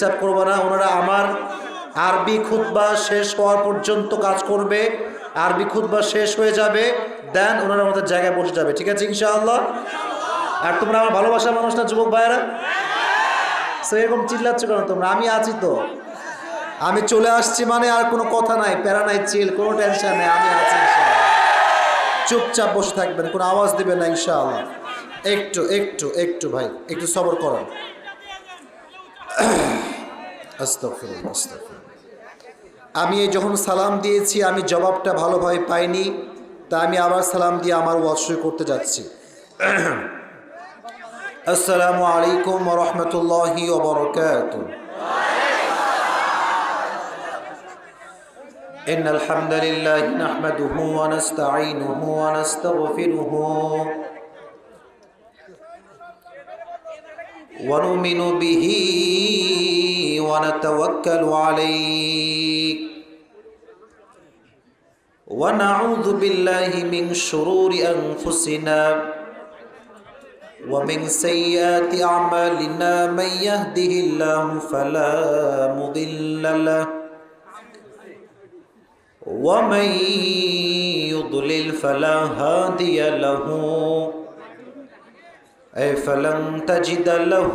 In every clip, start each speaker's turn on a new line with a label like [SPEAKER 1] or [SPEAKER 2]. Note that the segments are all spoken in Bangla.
[SPEAKER 1] হিসাব করব না, ওনারা আমার আরবি খুতবা শেষ হওয়ার পর্যন্ত কাজ করবে, আরবি খুতবা শেষ হয়ে যাবে, দেন ওনারা আমাদের জায়গায় বসে যাবে, ঠিক আছে ইনশাআল্লাহ? আর তোমরা আমার ভালোবাসার মানুষ না, যুবক ভাইয়েরা? সো এরকম চিল্লাচ্ছ কেন তোমরা? আমি আছি তো। আমি চলে আসছি মানে আর কোনো কথা নাই, প্যারা নাই চিল কোনো টেনশন নেই, আমি আছি চুপচাপ বসে থাকবেন, কোনো আওয়াজ দিবেন না ইনশাআল্লাহ। একটু একটু একটু ভাই, একটু সবর করুন। আস্তাগফিরুল্লাহ, আস্তাগফিরুল্লাহ। আমি এই যখন সালাম দিয়েছি আমি জবাবটা ভালোভাবে পাইনি তা আমি আবার সালাম দিয়ে আমার ওয়াজ শুরু করতে যাচ্ছি আসসালামু আলাইকুম রহমতুল্লাহি ওবরকাত إن الحمد لله نحمده ونستعينه ونستغفره ونؤمن به ونتوكل عليه ونعوذ بالله من شرور أنفسنا ومن سيئات أعمالنا. من يهده الله فلا مضل له ومن يضلل فلا هادي له. أي فلن تجد له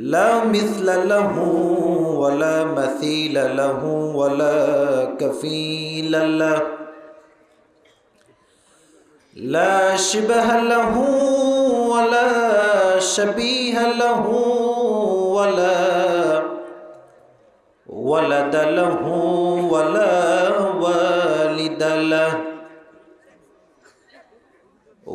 [SPEAKER 1] لا مثل له ولا مثيل له ولا كفيل له. لا شبه له ولا شبيه له ولا ولد له ولا والد له.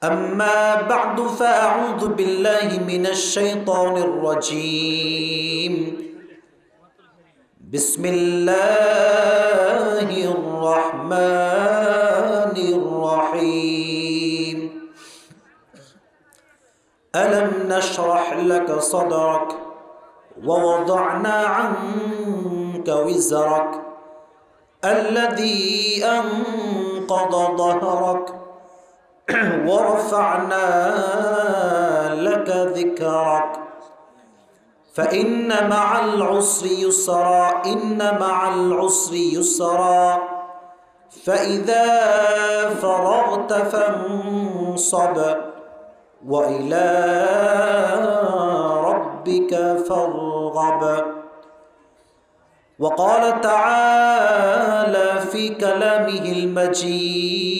[SPEAKER 1] أما بعد فأعوذ بالله من الشيطان الرجيم. بسم الله الرحمن الرحيم. ألم نشرح لك صدرك ووضعنا عنك وزرك الذي أنقض ظهرك ورفعنا لك ذكرك. فإن مع العسر يسرا. إن مع العسر يسرا. فإذا فرغت فانصب وإلى ربك فارغب. وقال تعالى في كلامه المجيد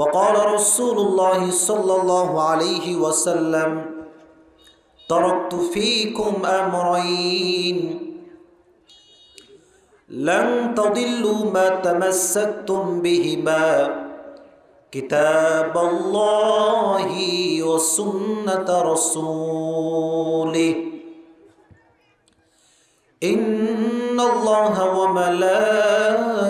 [SPEAKER 1] وقال رسول الله صلى الله عليه وسلم تركت فيكم امرين لن تضلوا ما تمسكتم بهما كتاب الله وسنة رسوله. إن الله وملائكته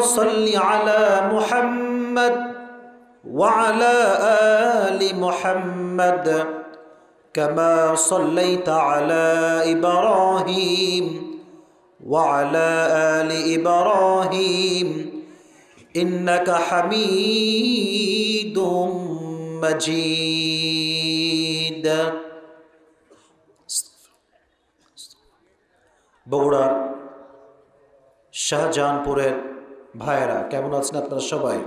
[SPEAKER 1] صل على محمد وعلى آل محمد كما صليت على إبراهيم وعلى آل إبراهيم إنك حميد مجيد বগুড়ার শাহজাহানপুরের ভাইয়েরা, কেমন আছেন আপনারা সবাই?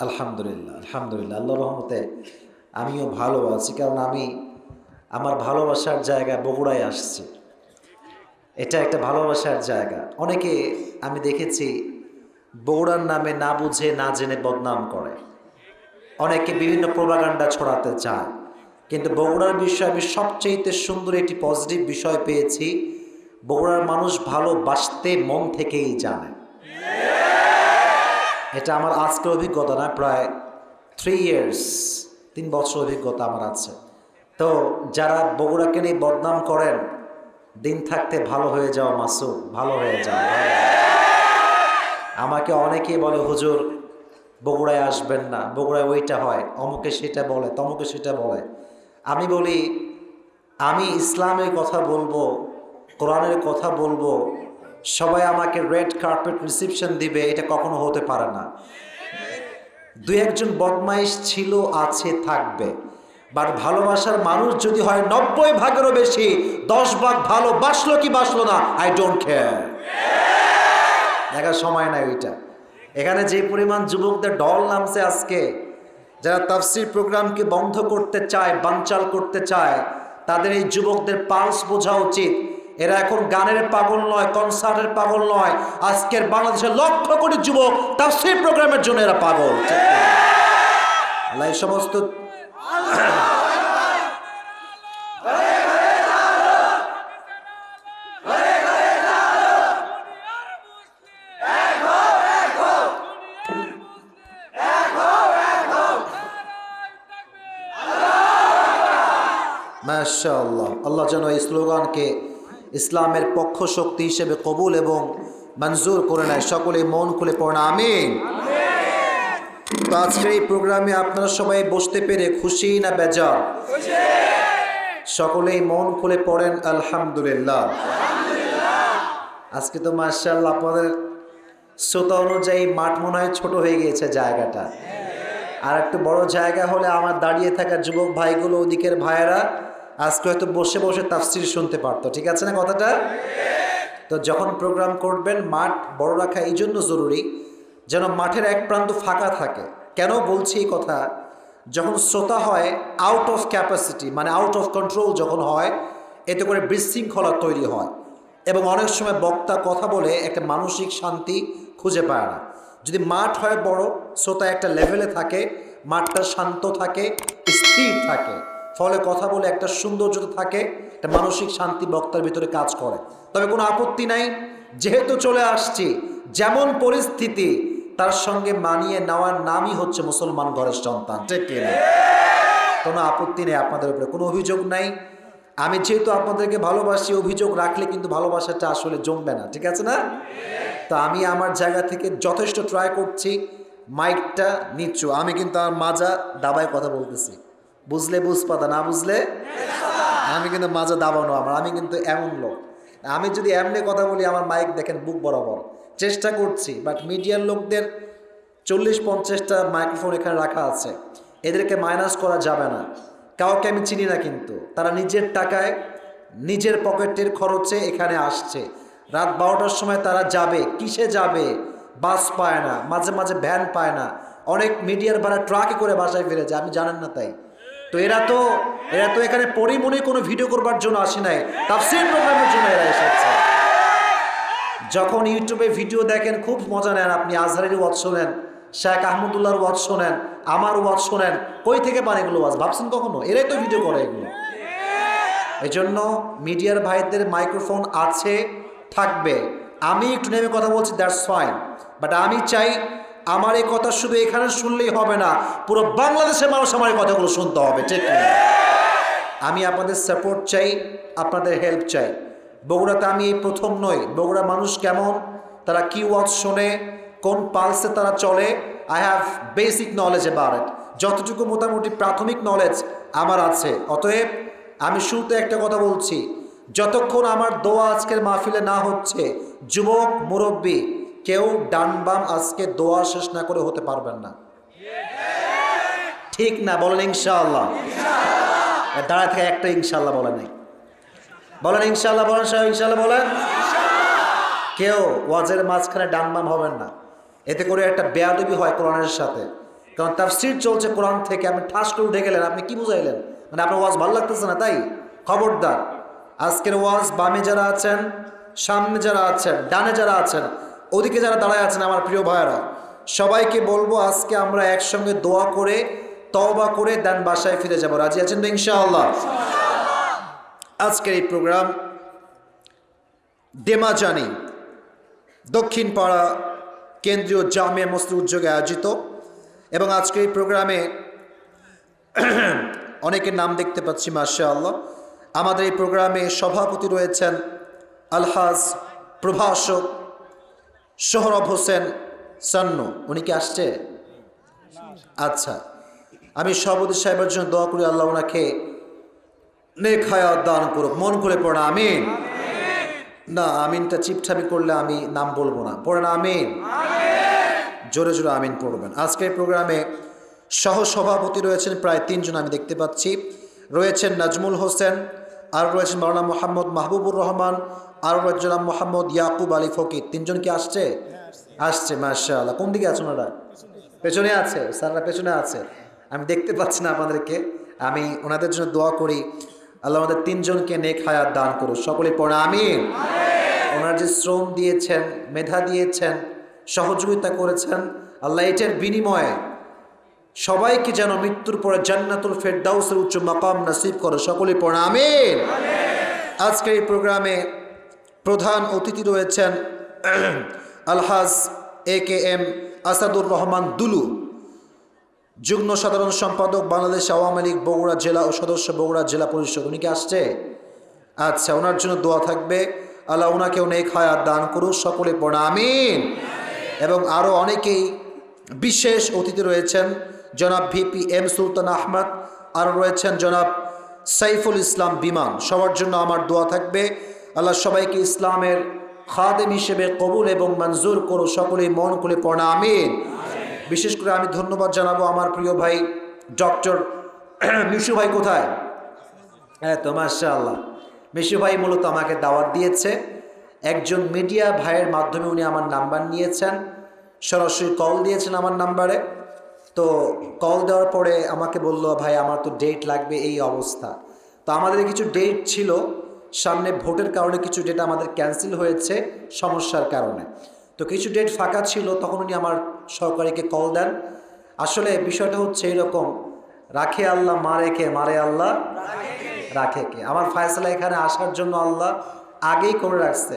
[SPEAKER 1] আলহামদুলিল্লাহ আলহামদুলিল্লাহ আল্লাহ রহমতে আমিও ভালো আছি, কারণ আমি আমার ভালোবাসার জায়গা বগুড়ায় আসছি। এটা একটা ভালোবাসার জায়গা। অনেকে আমি দেখেছি বগুড়ার নামে না বুঝে, না জেনে বদনাম করে। অনেকে বিভিন্ন প্রোপাগান্ডা ছড়াতে চায়। কিন্তু বগুড়ার বিষয়ে আমি সবচেয়ে সুন্দর একটি পজিটিভ বিষয় পেয়েছি বগুড়ার মানুষ ভালোবাসতে মন থেকেই জানে। এটা আমার আজকের অভিজ্ঞতা না, প্রায় থ্রি ইয়ার্স তিন বছর অভিজ্ঞতা আমার আছে। তো যারা বগুড়াকে নিয়ে বদনাম করেন, দিন থাকতে ভালো হয়ে যাও মাসু ভালো হয়ে যাও আমাকে অনেকেই বলে, হুজুর, বগুড়ায় আসবেন না, বগুড়ায় ওইটা হয়, অমুকে সেটা বলে, তমুকে সেটা বলে। আমি বলি, আমি ইসলামের কথা বলব কোরআনের কথা বলব। সবাই আমাকে রেড কার্পেট রিসিপশন দিবে, এটা কখনো হতে পারে না। দু একজন বদমাইশ ছিল, আছে, থাকবে। বাট ভালোবাসার মানুষ যদি হয় নব্বই ভাগেরও বেশি, দশ ভাগ ভালো বাসলো কি বাসলো না আই ডোন্ট কেয়ার দেখার সময় নাই ওইটা। এখানে যে পরিমাণ যুবকদের ডল নামছে আজকে, যারা তাফসির প্রোগ্রামকে বন্ধ করতে চায়, বানচাল করতে চায়, তাদের এই যুবকদের পালস বোঝা উচিত। এরা এখন গানের পাগল নয়, কনসার্টের পাগল নয়। আজকের বাংলাদেশের লক্ষ কোটি যুবক তাফসির প্রোগ্রামের জন্য এরা পাগল। আল্লাহ এই সমস্ত মাশাআল্লাহ। আল্লাহ যেন এই স্লোগানকে ইসলামের পক্ষ শক্তি হিসেবে কবুল এবং মঞ্জুর করে নেয়। সকলে মন খুলে পড়ে আমি তো আজকের এই প্রোগ্রামে আপনারা সবাই বসতে পেরে খুশি না বেজার? সকলেই মন খুলে পড়েন, আলহামদুলিল্লাহ। আজকে তো মার্শাল্লাহ আপনাদের শ্রোতা অনুযায়ী মাঠ মনে হয় ছোট হয়ে গিয়েছে জায়গাটা। আর একটু বড় জায়গা হলে আমার দাঁড়িয়ে থাকা যুবক ভাইগুলো, ওদিকের ভাইয়েরা আজকে হয়তো বসে বসে তাফসির শুনতে পারতো। ঠিক আছে না কথাটা? তো যখন প্রোগ্রাম করবেন, মাঠ বড় রাখা এই জন্য জরুরি যেন মাঠের এক প্রান্ত ফাঁকা থাকে। কেন বলছি এই কথা? যখন শ্রোতা হয় আউট অফ ক্যাপাসিটি মানে আউট অফ কন্ট্রোল যখন হয়, এতে করে বিশৃঙ্খলা তৈরি হয় এবং অনেক সময় বক্তা কথা বলে একটা মানসিক শান্তি খুঁজে পায় না। যদি মাঠ হয় বড়, শ্রোতা একটা লেভেলে থাকে, মাঠটা শান্ত থাকে, স্থির থাকে। ফলে কথা বলে একটা সৌন্দর্যতা থাকে, একটা মানসিক শান্তি বক্তার ভিতরে কাজ করে। তবে কোনো আপত্তি নাই, যেহেতু চলে আসছি, যেমন পরিস্থিতি, তার সঙ্গে মানিয়ে নেওয়ার নামই হচ্ছে মুসলমান ঘরের সন্তান কোনো আপত্তি নেই আপনাদের উপরে, কোনো অভিযোগ নাই। আমি যেহেতু আপনাদেরকে ভালোবাসি, অভিযোগ রাখলে কিন্তু ভালোবাসাটা আসলে জমবে না, ঠিক আছে না? তো আমি আমার জায়গা থেকে যথেষ্ট ট্রাই করছি মাইকটা নিচ্ছু। আমি কিন্তু আমার মাজা দাবায় কথা বলতেছি। বুঝলে বুঝপাতা, না বুঝলে? আমি কিন্তু মাঝে দাবানো আমার, আমি কিন্তু এমন লোক। আমি যদি এমনি কথা বলি, আমার মাইক দেখেন বুক বরাবর। চেষ্টা করছি বাট মিডিয়ার লোকদের চল্লিশ পঞ্চাশটা মাইক্রোফোন এখানে রাখা আছে। এদেরকে মাইনাস করা যাবে না। কাউকে আমি চিনি না কিন্তু। তারা নিজের টাকায়, নিজের পকেটের খরচে এখানে আসছে। রাত বারোটার সময় তারা যাবে। কিসে যাবে? বাস পায় না। মাঝে মাঝে ভ্যান পায় না। অনেক মিডিয়ার ভাড়া ট্রাকে করে বাসায় ফিরে যায় আপনি জানেন না তাই। তো এরা তো এরা তো এখানে পরিমণি কোনো ভিডিও করবার জন্য আসে নাই। তাফসির প্রোগ্রামের জন্য এরা এসেছে। যখন ইউটিউবে ভিডিও দেখেন, খুব মজা নেন আপনি। আজহারের ওয়াজ শোনেন, শেখ আহমদুল্লাহর ওয়াজ শোনেন, আমার ওয়াজ শোনেন। কই থেকে পান এগুলো ওয়াজ? ভাবছেন কখনো? এরাই তো ভিডিও করে এগুলো। এই জন্য মিডিয়ার ভাইদের মাইক্রোফোন আছে, থাকবে। আমি একটু নেমে কথা বলছি দ্যাটস ফাইন বাট আমি চাই আমার এই কথা শুধু এখানে শুনলেই হবে না, পুরো বাংলাদেশের মানুষ আমার এই কথাগুলো শুনতে হবে, ঠিক আমি আপনাদের সাপোর্ট চাই, আপনাদের হেল্প চাই। বগুড়াতে আমি এই প্রথম নই। বগুড়া মানুষ কেমন? তারা কি ওয়াচ শোনে? কোন পালসে তারা চলে? I have basic knowledge it যতটুকু মোটামুটি প্রাথমিক নলেজ আমার আছে। অতএব আমি শুরুতে একটা কথা বলছি, যতক্ষণ আমার দোয়া আজকের মাহফিলে না হচ্ছে, যুবক, মুরব্বী কেউ ডান বাম আজকে দোয়া শেষ না করে হতে পারবেন না। ঠিক না, বলেন ইনশাআল্লাহ। দাঁড়া থেকে একটা ইনশাল্লাহ বলে নাই। বলেন ইনশাল্লাহ বলেন সাহেব ইনশাল্লাহ বলেন। কেউ ওয়াজের মাঝখানে ডানবাম হবেন না। এতে করে একটা বেয়াদবি হয় কোরআনের সাথে। কারণ তার সিট চলছে কোরআন থেকে, আপনি ঠাস করে উঠে গেলেন, আপনি কি বুঝাইলেন? মানে আপনার ওয়াজ ভালো লাগতেছে না তাই? খবরদার। আজকের ওয়াজ বামে যারা আছেন, সামনে যারা আছেন, ডানে যারা আছেন ওদিকে যারা দাঁড়ায় আছেন আমার প্রিয় ভাইয়েরা, সবাইকে বলব আজকে আমরা একসঙ্গে দোয়া করে, তওবা করে দেন বাসায় ফিরে যাব। রাজি আছেন তো ইনশাআল্লাহ? আজকের এই প্রোগ্রাম ডেমাজানি দক্ষিণ পাড়া কেন্দ্রীয় জামিয়া মসজিদ উদ্যোগে আয়োজিত এবং আজকের এই প্রোগ্রামে অনেকের নাম দেখতে পাচ্ছি মাসা আল্লাহ আমাদের এই প্রোগ্রামে সভাপতি রয়েছেন আলহাজ প্রভাষক সোহরব হোসেন সান্নু উনি কি আসছে? আচ্ছা আমি সভাপতি সাহেবের জন্য দোয়া করি আল্লাহ ওনাকে নেক হায়াত দান করুক। মন খুলে পড়া আমিন? না আমিনটা চিপঠামি করলে আমি নাম বলব না। পড়েন আমিন? জোরে জোরে আমিন পড়বেন। আজকের প্রোগ্রামে সহ সভাপতি রয়েছেন প্রায় তিনজন আমি দেখতে পাচ্ছি। রয়েছেন নাজমুল হোসেন আর রয়েছেন মাওলানা মোহাম্মদ মাহবুবুর রহমান আর রয়েছেন মোহাম্মদ ইয়াকুব আলী ফকির। তিনজন কি আসছে? আসছে আল্লাহ কোন দিকে আছেন ওরা পেছনে আছে স্যাররা পেছনে আছে। আমি দেখতে পাচ্ছি না আপনাদেরকে। আমি ওনাদের জন্য দোয়া করি আল্লাহ আমাদের তিনজনকে নেক হায়াত দান করুন সকলে পড়া আমি ওনার যে শ্রম দিয়েছেন মেধা দিয়েছেন সহযোগিতা করেছেন আল্লাহ এটার বিনিময়ে সবাইকে যেন মৃত্যুর পরে জান্নাতুল ফেরদাউসের উচ্চ মাকাম নাসিব করে। সকলে পড়া, আমিন। আজকের এই প্রোগ্রামে প্রধান অতিথি রয়েছেন আলহাজ A K M Asadur Rahman Dulu, যুগ্ম সাধারণ সম্পাদক বাংলাদেশ আওয়ামী লীগ বগুড়া জেলা ও সদস্য বগুড়া জেলা পরিষদ। উনি কি আসছে? আচ্ছা ওনার জন্য দোয়া থাকবে। আল্লাহ ওনাকে অনেক হায়াত দান করুক। সকলে পড়া, আমিন। এবং আরও অনেকেই বিশেষ অতিথি রয়েছেন। জনাব ভিপি এম সুলতান আহমদ আর রয়েছেন জনাব সাইফুল ইসলাম বিমান। সবার জন্য আমার দোয়া থাকবে। আল্লাহ সবাইকে ইসলামের খাদেম হিসেবে কবুল এবং মঞ্জুর করো সকলেই মন খুলে পড়া আমিন। বিশেষ করে আমি ধন্যবাদ জানাব আমার প্রিয় ভাই ডক্টর মিশু ভাই কোথায়? হ্যাঁ তো মাশাআল্লাহ। মিশু ভাই মূলত আমাকে দাওয়াত দিয়েছে। একজন মিডিয়া ভাইয়ের মাধ্যমে উনি আমার নাম্বার নিয়েছেন। সরাসরি কল দিয়েছেন আমার নাম্বারে। তো কল দেওয়ার পরে আমাকে বলল, ভাই, আমার তো ডেট লাগবে এই অবস্থা। তো আমাদের কিছু ডেট ছিল, সামনে ভোটের কারণে কিছু ডেট আমাদের ক্যান্সেল হয়েছে, সমস্যার কারণে। তো কিছু ডেট ফাঁকা ছিল, তখন উনি আমার সহকারীকে কল দেন। আসলে বিষয়টা হচ্ছে এরকম, রাখে আল্লাহ, মারে কে? মারে আল্লাহ, রাখে কে? আমার ফায়সালা এখানে আসার জন্য আল্লাহ আগেই করে রাখছে।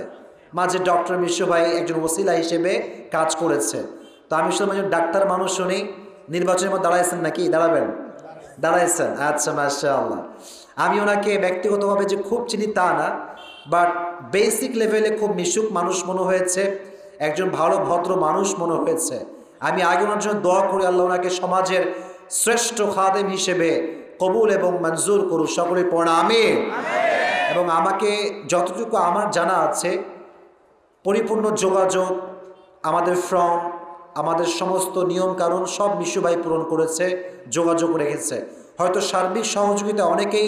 [SPEAKER 1] মাঝে ডক্টর মিশ্র ভাই একজন ওসিলা হিসেবে কাজ করেছে। তো আমি শুধু ডাক্তার মানুষ শুনি নির্বাচনের মধ্যে দাঁড়াইছেন নাকি? দাঁড়াবেন? দাঁড়াইছেন। আচ্ছা মাসা আল্লাহ আমি ওনাকে ব্যক্তিগতভাবে যে খুব চিনি তা না বাট বেসিক লেভেলে খুব মিশুক মানুষ মনে হয়েছে একজন ভালো ভদ্র মানুষ মনে হয়েছে। আমি আগে ওনার জন্য দোয়া করি আল্লাহ ওনাকে সমাজের শ্রেষ্ঠ খাদেম হিসেবে কবুল এবং মঞ্জুর করুক সকলে পড়া আমি এবং আমাকে যতটুকু আমার জানা আছে পরিপূর্ণ যোগাযোগ আমাদের ফর্ম আমাদের সমস্ত নিয়ম কানুন সব মিশুভাই পূরণ করেছে, যোগাযোগ রেখেছে। হয়তো সার্বিক সহযোগিতা অনেকেই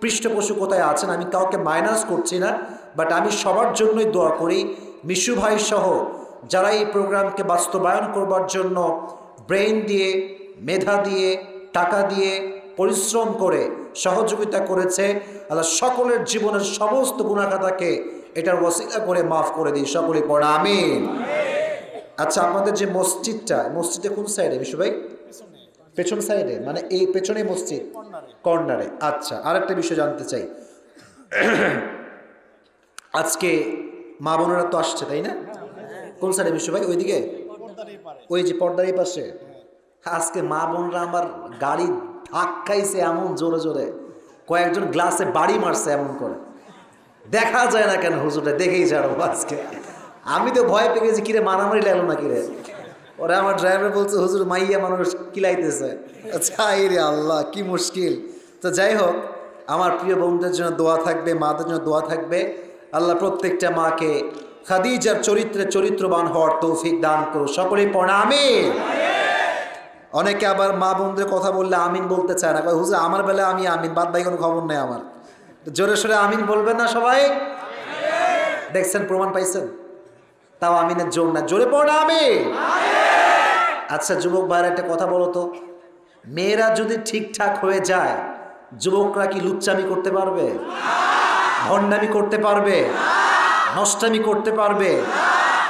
[SPEAKER 1] পৃষ্ঠপোষকতায় আছেন, আমি কাউকে মাইনাস করছি না বাট আমি সবার জন্যই দোয়া করি মিশু ভাই সহ যারা এই প্রোগ্রামকে বাস্তবায়ন করবার জন্য ব্রেন দিয়ে, মেধা দিয়ে, টাকা দিয়ে পরিশ্রম করে সহযোগিতা করেছে, আল্লাহ সকলের জীবনের সমস্ত গুণাখাতাকে এটার ওসিলা করে মাফ করে দিই সকলে পড়া, আমিন। আচ্ছা আপনাদের যে মসজিদটা মসজিদটা কোন সাইডে বিশু ভাই? পেছন সাইডে মানে এই পেছনে মসজিদ? কর্নারে। আচ্ছা আরেকটা বিষয় জানতে চাই। আজকে মা বোনেরা তো আসছে, তাই না? কোন সাইডে বিশু ভাই? ওইদিকে? ওই যে পর্দার পাশে? আজকে মা বোনরা আমার গাড়ি ধাক্কাইছে এমন জোরে জোরে। কয়েকজন গ্লাসে বাড়ি মারছে এমন করে। দেখা যায় না কেন হুজুরটা দেখেই ছাড়ো আজকে। আমি তো ভয় পেয়ে গেছি, কিরে, মারামারি লাগল না কিরে ওরা আমার ড্রাইভার বলছে, হুজুর, মাইয়া মানুষ কিলাইতেছে। আচ্ছা রে আল্লাহ, কি মুশকিল। তো যাই হোক, আমার প্রিয় বন্ধুদের জন্য দোয়া থাকবে, মাদের জন্য দোয়া থাকবে। আল্লাহ প্রত্যেকটা মাকে খাদিজার চরিত্রে চরিত্রবান হওয়ার তৌফিক দান করো সকলেই পড়া, আমিন। অনেকে আবার মা বোনদের কথা বললে আমিন বলতে চায় না। হুজুর, আমার বেলায় আমি আমিন, বাদ বাই কোনো খবর নেই আমার। জোরে সোরে আমিন বলবেন না সবাই? দেখছেন, প্রমাণ পাইছেন? তাও আমিনের জোর না। জোরে পড়া আমি। আচ্ছা যুবক ভাইয়ের একটা কথা বলো তো। মেয়েরা যদি ঠিকঠাক হয়ে যায় যুবকরা কি লুচ্চামি করতে পারবে? ভণ্ডামি করতে পারবে? নষ্টামি করতে পারবে?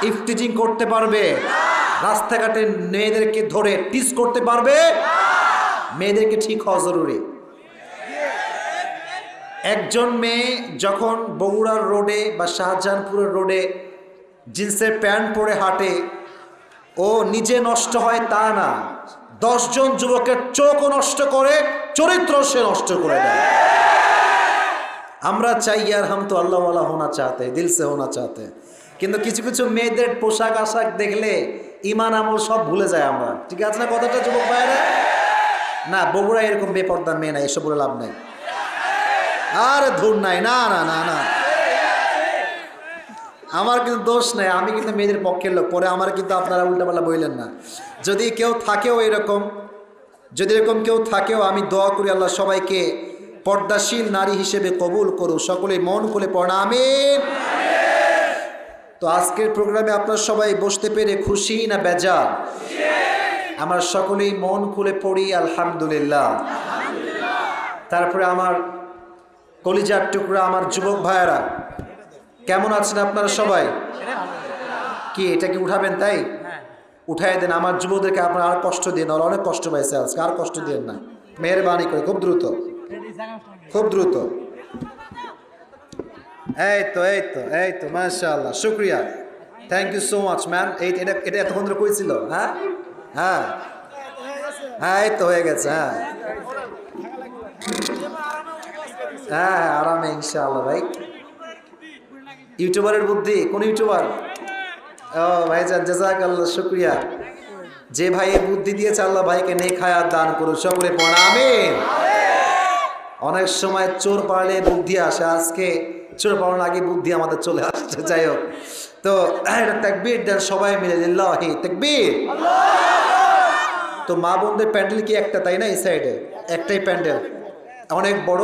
[SPEAKER 1] ইফটিজিং করতে পারবে? রাস্তাঘাটে মেয়েদেরকে ধরে টিস করতে পারবে? মেয়েদেরকে ঠিক হওয়া জরুরি। একজন মেয়ে যখন বগুড়ার রোডে বা শাহজাহানপুরের রোডে জিন্সের প্যান্ট পরে হাঁটে। ও নিজে নষ্ট হয় তা না। দশজন যুবকের চোখও নষ্ট করে চরিত্র সে নষ্ট করে দেয়। আমরা চাই, ইয়ার হাম তো আল্লাহওয়ালা হোনা চাহতে দিলসে হোনা চাহতে। কিন্তু কিছু কিছু মেয়েদের পোশাক আশাক দেখলে ইমান আমল সব ভুলে যায় আমরা। ঠিক আছে না কথাটা, যুবক ভাইরা না বগুড়া এরকম বেপর্দা মেয়ে নাই, এসব বলে লাভ নাই। আরে ধুর নাই, না না না না। আমার কিন্তু দোষ নেই, আমি কিন্তু মেয়েদের পক্ষের লোক। পরে আমার কিন্তু আপনারা উল্টাপাল্টা বললেন না। যদি কেউ থাকেও এরকম, যদি এরকম কেউ থাকেও, আমি দোয়া করি আল্লাহ সবাইকে পর্দাশীল নারী হিসেবে কবুল করু সকলে মন খুলে পড়া আমিন। তো আজকের প্রোগ্রামে আপনার সবাই বসতে পেরে খুশি না বেজার আমার সকলেই মন খুলে পড়ি, আলহামদুলিল্লাহ। তারপরে আমার কলিজার টুকরা আমার যুবক ভাইয়েরা কেমন আছেন আপনারা সবাই? কি এটা কি উঠাবেন তাই? উঠাই দেন আমার যুবকদেরকে আপনারা আর কষ্ট দিন ওরা অনেক কষ্ট পাইছে আজকে আর কষ্ট দিন না। মেহরবানি করে খুব দ্রুত। খুব দ্রুত। এই তো এই তো এই তো মাশাআল্লাহ শুক্রিয়া। Thank you so much ma'am এই এটা এটা এতক্ষণ ধরে কইছিল হ্যাঁ? হ্যাঁ। হ্যাঁ এই তো হয়ে গেছে হ্যাঁ। হ্যাঁ হ্যাঁ আরামে ইনশাআল্লাহ ভাই। ইউটিউবারের বুদ্ধি, কোন ইউটিউবার? ও ভাইজান জাজাক আল্লাহ শুক্রিয়া। যে ভাই বুদ্ধি দিয়েছে, আল্লাহ ভাইকে নেই খায়াত দান করুন সকলে পড়া, আমিন। অনেক সময় চোর পারলে বুদ্ধি আসে, আজকে চোর পালানোর আগে বুদ্ধি আমাদের চলে আসছে, যাই হোক। তো, এটা দেন সবাই মিলে, লিল্লাহি, তাকবীর। তো মা বোনদের প্যান্ডেল কি একটা, তাই না, এই সাইডে? একটাই প্যান্ডেল। অনেক বড়,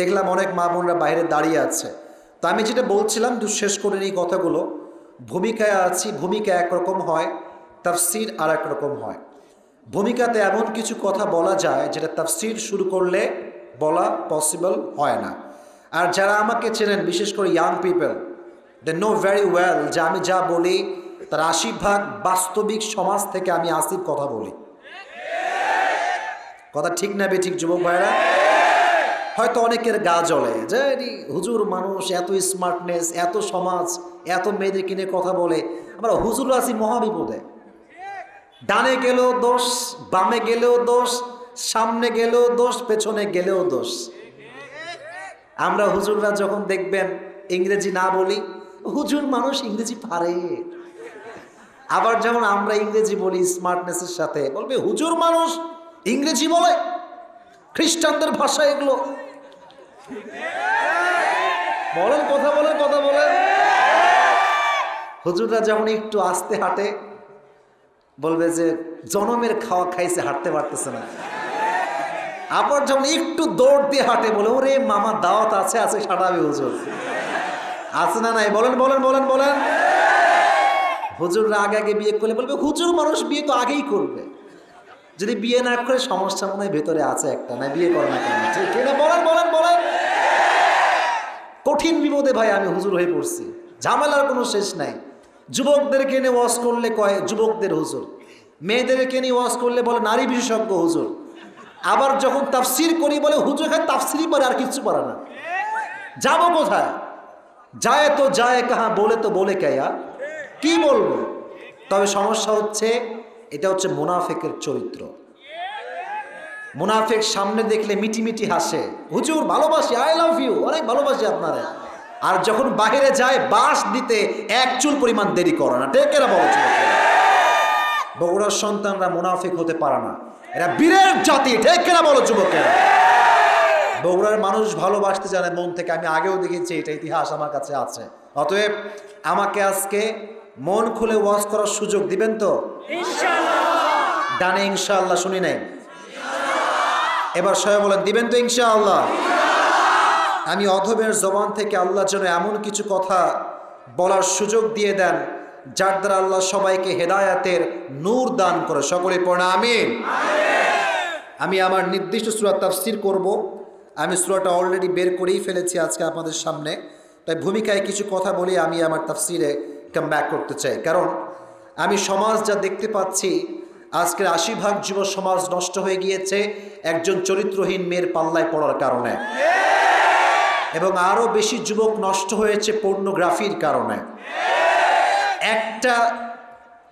[SPEAKER 1] দেখলাম অনেক মা বোনরা বাইরে দাঁড়িয়ে আছে। তো আমি যেটা বলছিলাম শেষ করে এই কথাগুলো, ভূমিকায় আছি, ভূমিকা একরকম হয়, তাফসির আর এক রকম হয়। ভূমিকাতে এমন কিছু কথা বলা যায় যেটা তাফসির শুরু করলে বলা পসিবল হয় না। আর যারা আমাকে চেনেন, বিশেষ করে young people they know very well যে আমি যা বলি তার আশি ভাগ বাস্তবিক সমাজ থেকে আমি আসিফ কথা বলি। কথা ঠিক না বে ঠিক, যুবক ভাইরা হয়তো অনেকের গা জ্বলে যে হুজুর মানুষ এত স্মার্টনেস এত সমাজ, এত মেয়েদের কিনে কথা বলে। আমরা, হুজুর আছি মহাবিপদে। ডানে গেলেও দোষ, বামে গেলেও দোষ, সামনে গেলেও দোষ, পেছনে গেলেও দোষ। আমরা হুজুররা যখন দেখবেন ইংরেজি না বলি, হুজুর মানুষ ইংরেজি পারে। আবার যেমন আমরা ইংরেজি বলি স্মার্টনেসের সাথে, বলবে, হুজুর মানুষ ইংরেজি বলে? খ্রিস্টানদের ভাষা এগুলো। বলেন, কথা বলেন কথা বলেন। হুজুররা যেমন একটু আস্তে হাঁটে, বলবে যে জনমের খাওয়া খাইছে, হাঁটতে পারতেছে না। আবার যখন একটু দৌড় দিয়ে হাঁটে, বলে, ওরে মামা, দাওয়াত আছে আছে, সাটাবে হুজুর। আছে না নাই? বলেন বলেন বলেন বলেন। হুজুররা আগে আগে বিয়ে করলে বলবে, হুজুর মানুষ বিয়ে তো আগেই করবে। যদি বিয়ে না করে, সমস্যা মনে হয় ভেতরে আছে একটা, না বিয়ে করে না কেন? ঠিক বলেন বলেন বলেন। কঠিন বিপদে ভাই আমি হুজুর হয়ে পড়ছি। ঝামেলার কোনো শেষ নাই। যুবকদেরকে নিয়ে ওয়াশ করলে কয়, যুবকদের হুজুর। মেয়েদেরকে নিয়ে ওয়াশ করলে বলে নারী বিশেষজ্ঞ হুজুর। আবার যখন তাফসির করি বলে হুজুর খায় তাফসিরই পারে আর কিচ্ছু পারে না। যাব কোথায়? যায় তো যায় কাহা, বলে তো বলে কেয়া। কি বলব? তবে সমস্যা হচ্ছে, এটা হচ্ছে মুনাফেকের চরিত্র। মুনাফেক সামনে দেখলে মিটি মিটি হাসে। হুজুর ভালোবাসি আই লাভ ইউ অনেক ভালোবাসি আপনারা। আর যখন বাইরে যায় বাস দিতে এক চুল পরিমাণ দেরি করে না। টেকেরা বলো যুবকেরা। বগুড়ার সন্তানরা মুনাফিক হতে পারে না। এরা বীরের জাতি টেকেরা বলো যুবকেরা? বগুড়ার মানুষ ভালোবাসতে জানে মন থেকে। আমি আগেও দেখেছি এটা ইতিহাস আমার কাছে আছে। অতএব আমাকে আজকে মন খুলে ওয়াজ করার সুযোগ দিবেন তো? ডানে ইনশাআল্লাহ শুনি নাই। এবার সবাই বলেন, দিবেন তো ইনশা আল্লাহ আমি অধবের জবান থেকে আল্লাহ যেন এমন কিছু কথা বলার সুযোগ দিয়ে দেন, যার দ্বারা আল্লাহ সবাইকে হেদায়াতের নূর দান করে। সকলে পড়ে আমিন। আমি আমার নির্দিষ্ট সুরাত তাফসির করব। আমি সুরাটা অলরেডি বের করেই ফেলেছি আজকে আপনাদের সামনে। তাই ভূমিকায় কিছু কথা বলে আমি আমার তাফসিরে কাম করতে চাই। কারণ আমি সমাজ যা দেখতে পাচ্ছি আজকের আশি ভাগ যুব সমাজ নষ্ট হয়ে গিয়েছে একজন চরিত্রহীন মেয়ের পাল্লায় পড়ার কারণে। এবং আরও বেশি যুবক নষ্ট হয়েছে পর্নোগ্রাফির কারণে। একটা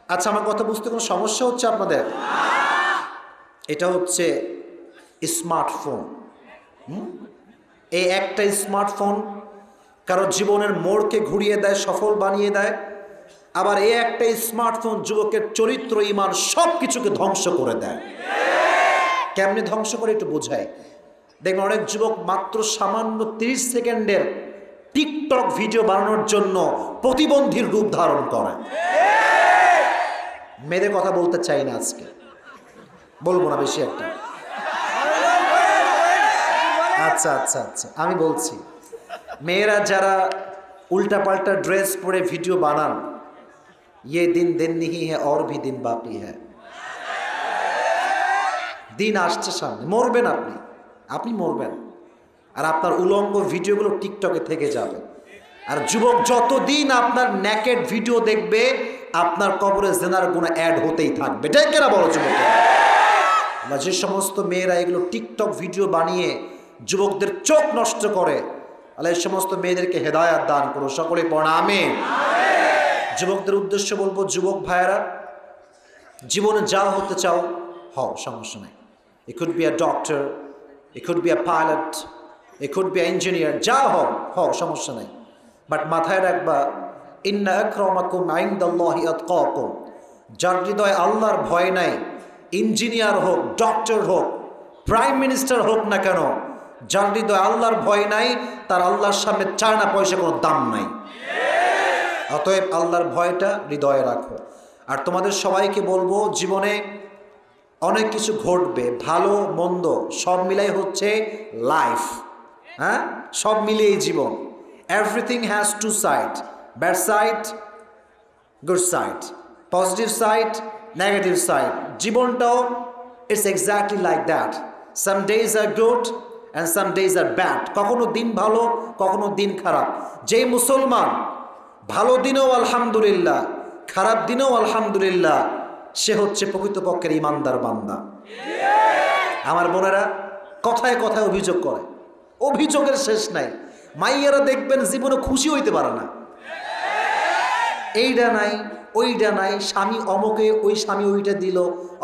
[SPEAKER 1] আচ্ছা আমার কথা বুঝতে কোনো সমস্যা হচ্ছে আপনাদের? এটা হচ্ছে স্মার্টফোন। এই একটা স্মার্টফোন কারও জীবনের মোড়কে ঘুরিয়ে দেয়, সফল বানিয়ে দেয় আবার এই একটা স্মার্টফোন যুবকের চরিত্র, ইমান সব কিছুকে ধ্বংস করে দেয়। কেমনে ধ্বংস করে একটু বোঝায় দেখবেন অনেক যুবক মাত্র সামান্য তিরিশ সেকেন্ডের টিকটক ভিডিও বানানোর জন্য প্রতিবন্ধীর রূপ ধারণ করে। মেয়েদের কথা বলতে চাই না আজকে। বলব না বেশি একটা। আচ্ছা আচ্ছা আচ্ছা আমি বলছি। মেয়েরা যারা উল্টাপাল্টা ড্রেস পরে ভিডিও বানান ये दिन दिन नहीं है और भी दिन बाकी है দিন আসছে সামনে মরবেন আপনি আপনি মরবেন আর আপনার উলঙ্গ ভিডিওগুলো টিকটকে থেকে যাবে আর যুবক যতদিন আপনার ন্যাকেড ভিডিও দেখবে আপনার কবরে জেনার গুণা অ্যাড হতেই থাকবে এটাই কেনা বলো যুবক বা যে সমস্ত মেয়েরা এগুলো টিকটক ভিডিও বানিয়ে যুবকদের চোখ নষ্ট করে আল্লাহ এই সমস্ত মেয়েদেরকে হেদায়াত দান করো সকলে পড়া আমি যুবকদের উদ্দেশ্য বলব, যুবক ভাইয়েরা, জীবনে যা হতে চাও, হও, সমস্যা নেই। Be a doctor, it could be a pilot, it could be an engineer, যা হও হও, সমস্যা নেই। বাট মাথায় রাখবা, ইন্না আক্রমাকুম আইন্দাল্লাহি আতকাকুম। যার হৃদয় আল্লাহর ভয় নাই, ইঞ্জিনিয়ার হোক ডক্টর হোক প্রাইম মিনিস্টার হোক না কেন, যার হৃদয় আল্লাহর ভয় নাই, তার আল্লাহর সামনে চার না পয়সা কোনো দাম নাই। অতএব আল্লাহর ভয়টা হৃদয়ে রাখো। আর তোমাদের সবাইকে বলব, জীবনে অনেক কিছু ঘটবে, ভালো, মন্দ, সব মিলাই হচ্ছে লাইফ হ্যাঁ? সব মিলিয়েই জীবন। Everything has two side bad side good side positive side negative side জীবনটাও it's exactly like that some days are good and some days are bad কখনো দিন ভালো, কখনো দিন খারাপ। যেই মুসলমান ভালো দিনেও আলহামদুলিল্লাহ, খারাপ দিনেও আলহামদুলিল্লাহ, সে হচ্ছে প্রকৃতপক্ষের ইমানদার বান্দা। আমার বোনেরা, কথায় কথায় অভিযোগ করে। অভিযোগের শেষ নাই। মাইয়ারা দেখবেন জীবনে খুশি হইতে পারে না। এইটা নাই ওইটা নাই, স্বামী অমকে ওই স্বামী ওইটা দিল,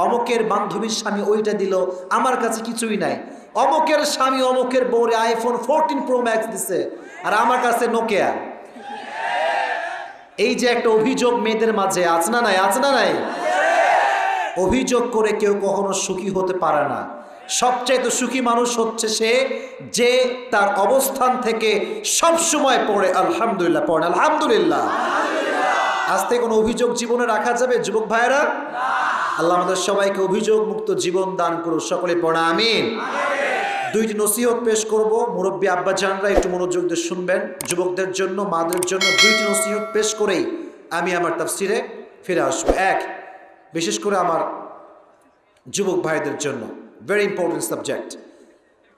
[SPEAKER 1] অমকের বান্ধবীর স্বামী ওইটা দিল, আমার কাছে কিছুই নাই। অমকের স্বামী অমকের বউরে আইফোন ফোরটিন প্রো ম্যাক্স দিছে, আর আমার কাছে নোকিয়া এই যে একটা অভিযোগ মেয়েদের মাঝে, আছে না নাই? আছে না নাই? অভিযোগ করে কেউ কখনো সুখী হতে পারে না। সবচেয়ে সবচাইতে সুখী মানুষ হচ্ছে সে যে তার অবস্থান থেকে সব সময় পড়ে, আলহামদুলিল্লাহ পড়ে আলহামদুলিল্লাহ। আজ থেকে কোনো অভিযোগ জীবনে রাখা যাবে, যুবক ভাইয়েরা? আল্লাহ আমাদের সবাইকে অভিযোগ মুক্ত জীবন দান করুন সকলে পড়া, আমিন। দুইটি নসিহত পেশ করব। মুরব্বী আব্বাজানরা একটু মনোযোগ দিয়ে শুনবেন। যুবকদের জন্য, মাদের জন্য দুইটি নসিহত পেশ করেই আমি আমার তাফসিরে ফিরে আসব। এক, বিশেষ করে আমার যুবক ভাইদের জন্য। ভেরি ইম্পর্টেন্ট সাবজেক্ট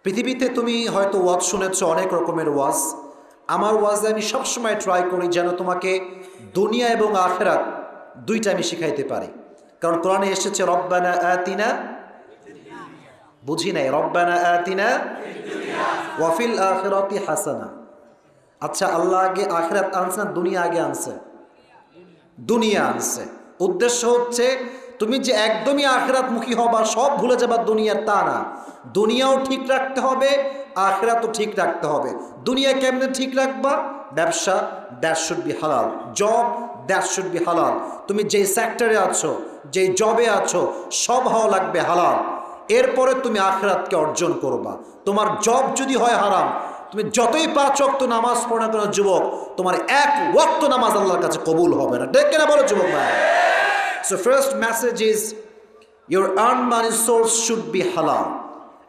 [SPEAKER 1] পৃথিবীতে তুমি হয়তো ওয়াজ শুনেছ, অনেক রকমের ওয়াজ। আমার ওয়াজে আমি সবসময় ট্রাই করি যেন তোমাকে দুনিয়া এবং আখেরাত দুইটা আমি শিখাইতে পারি। কারণ কোরআনে এসেছে, রব্বানা আতিনা বুঝি নাই, রব্বানা আতিনা ওয়াফিল আখেরাতি হাসানা। আচ্ছা আল্লাহ আগে আখেরাত আনছে না দুনিয়া আগে আনছে? দুনিয়া আনছে। উদ্দেশ্য হচ্ছে, তুমি যে একদমই আখরাত মুখী হবা, সব ভুলে যাবা, দুনিয়ার তা না। দুনিয়াও ঠিক রাখতে হবে, আখেরাতও ঠিক রাখতে হবে। দুনিয়া কেমনে ঠিক রাখবা? ব্যবসা দ্যাট শুড বি হালাল জব দ্যাট শুড বি হালাল তুমি যেই সেক্টরে আছো, যেই জবে আছো, সব হওয়া লাগবে হালাল। এরপরে তুমি আখরাতকে অর্জন করবা। তোমার জব যদি হয় হারাম, তুমি যতই পাঁচ ওয়াক্ত নামাজ পড়ো কোনো যুবক, তোমার এক ওয়াক্ত নামাজ আল্লাহর কাছে কবুল হবে না। ডেকে না বলো যুবক ভাই? So first message is your earn money source should be হালাল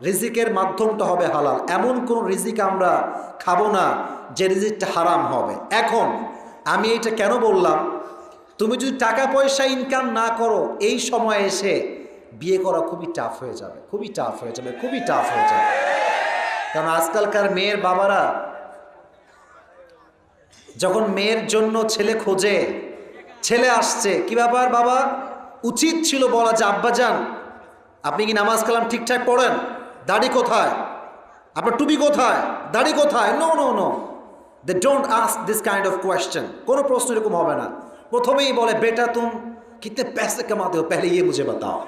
[SPEAKER 1] রিজিকের মাধ্যমটা হবে হালাল। এমন কোন রিজিক আমরা খাব না যে রিজিকটা হারাম হবে। এখন আমি এটা কেন বললাম? তুমি যদি টাকা পয়সা ইনকাম না করো, এই সময় এসে বিয়ে করা খুবই টাফ হয়ে যাবে, খুবই টাফ হয়ে যাবে, খুবই টাফ হয়ে যাবে। কারণ আজকালকার মেয়ের বাবারা যখন মেয়ের জন্য ছেলে খোঁজে, ছেলে আসছে, কি ব্যাপার বাবা? উচিত ছিল বলা যে, আব্বা যান, আপনি কি নামাজ কালাম ঠিকঠাক পড়েন? দাড়ি কোথায়? আপনার টুপি কোথায়? দাড়ি কোথায়? No no no they don't ask this kind of question কোনো প্রশ্ন এরকম হবে না। প্রথমেই বলে, বেটা, তুম কিতনে पैसे कमाते हो पहले ये मुझे बताओ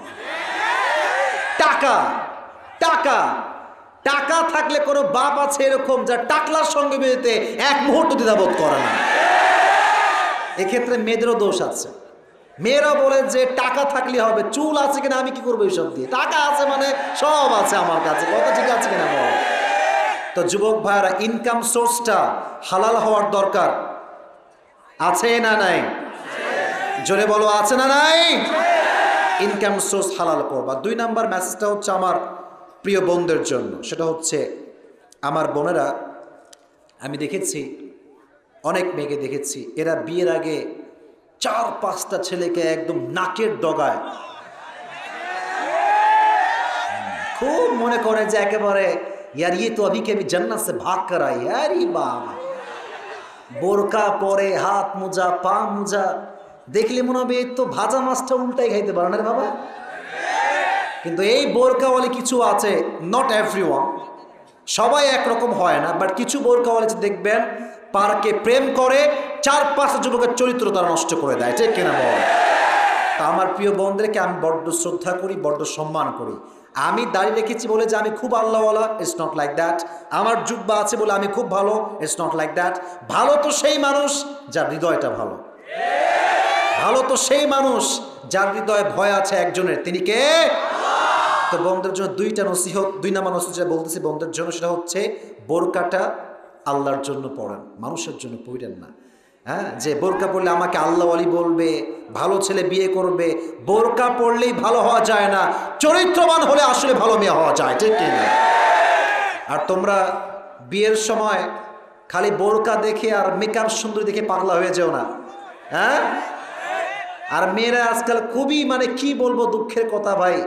[SPEAKER 1] টাকা টাকা টাকা থাকলে কোনো বাপ আছে এরকম যা টাকলার সঙ্গে বিয়েতে এক মুহূর্ত দ্বিধাবোধ করে না এক্ষেত্রে মেয়েদেরও দোষ আছে মেয়েরা বলে যে টাকা থাকলে হবে চুল আছে কিনা আমি কি করবো এইসব দিয়ে টাকা আছে মানে সব আছে আমার কাছে কত ঠিক আছে কিনা বল তো যুবক ভাইরা ইনকাম সোর্সটা হালাল হওয়ার দরকার আছে না নাই জোরে বলো, আছে না নাই? ইনকাম সোর্স হালাল করবা দুই নাম্বার মেসেজটা হচ্ছে আমার প্রিয় বোনদের জন্য। সেটা হচ্ছে আমার বোনেরা, আমি দেখেছি, অনেক মেয়েকে দেখেছি, এরা বিয়ের আগে চার পাঁচটা ছেলেকে একদম নাকের ডগায় খুব মনে করে যে একেবারে, ইয়ার ইয়ে তো অভিকে, আমি জান্নাসে ভাগ করাই। আরে বাবা। বোরকা পরে, হাত মোজা, পা মোজা দেখলে মনে হবে তো ভাজা মাছটা উল্টাই খাইতে পারে না বাবা। কিন্তু এই বোরকাওয়ালি কিছু আছে নট এভরি সবাই একরকম হয় না বাট কিছু বোরকাওয়ালি দেখবেন, পার্কে প্রেম করে চার পাঁচটা যুবকের চরিত্র তারা নষ্ট করে দেয়, ঠিক কিনা বল? তা আমার প্রিয় বোনদেরকে আমি বড্ড শ্রদ্ধা করি, বড্ড সম্মান করি। আমি দাঁড়িয়ে রেখেছি বলে যে আমি খুব আল্লাহওয়ালা ইটস নট লাইক দ্যাট আমার জুব্বা আছে বলে আমি খুব ভালো ইটস নট লাইক দ্যাট ভালো তো সেই মানুষ যার হৃদয়টা ভালো। ভালো তো সেই মানুষ যার হৃদয়ে ভয় আছে একজনের। তিনি কে? তো বন্ধুদের জন্য দুইটা নসিহত দুই নাম্বার নসিহত যেটা বলতেছি বন্ধুদের জন্য সেটা হচ্ছে বোরকাটা আল্লাহর জন্য পড়েন মানুষের জন্য পড়েন না। হ্যাঁ যে বোরকা পড়লে আমাকে আল্লাহওয়ালি বলবে ভালো ছেলে বিয়ে করবে বোরকা পড়লেই ভালো হওয়া যায় না চরিত্রবান হলে আসলে ভালো মেয়ে হওয়া যায় ঠিক কি না? আর তোমরা বিয়ের সময় খালি বোরকা দেখে আর মেকআপ সুন্দর দেখে পাগলা হয়ে যেও না। হ্যাঁ? আর মেয়েরা আজকাল খুবই মানে কি বলব দুঃখের কথা ভাই?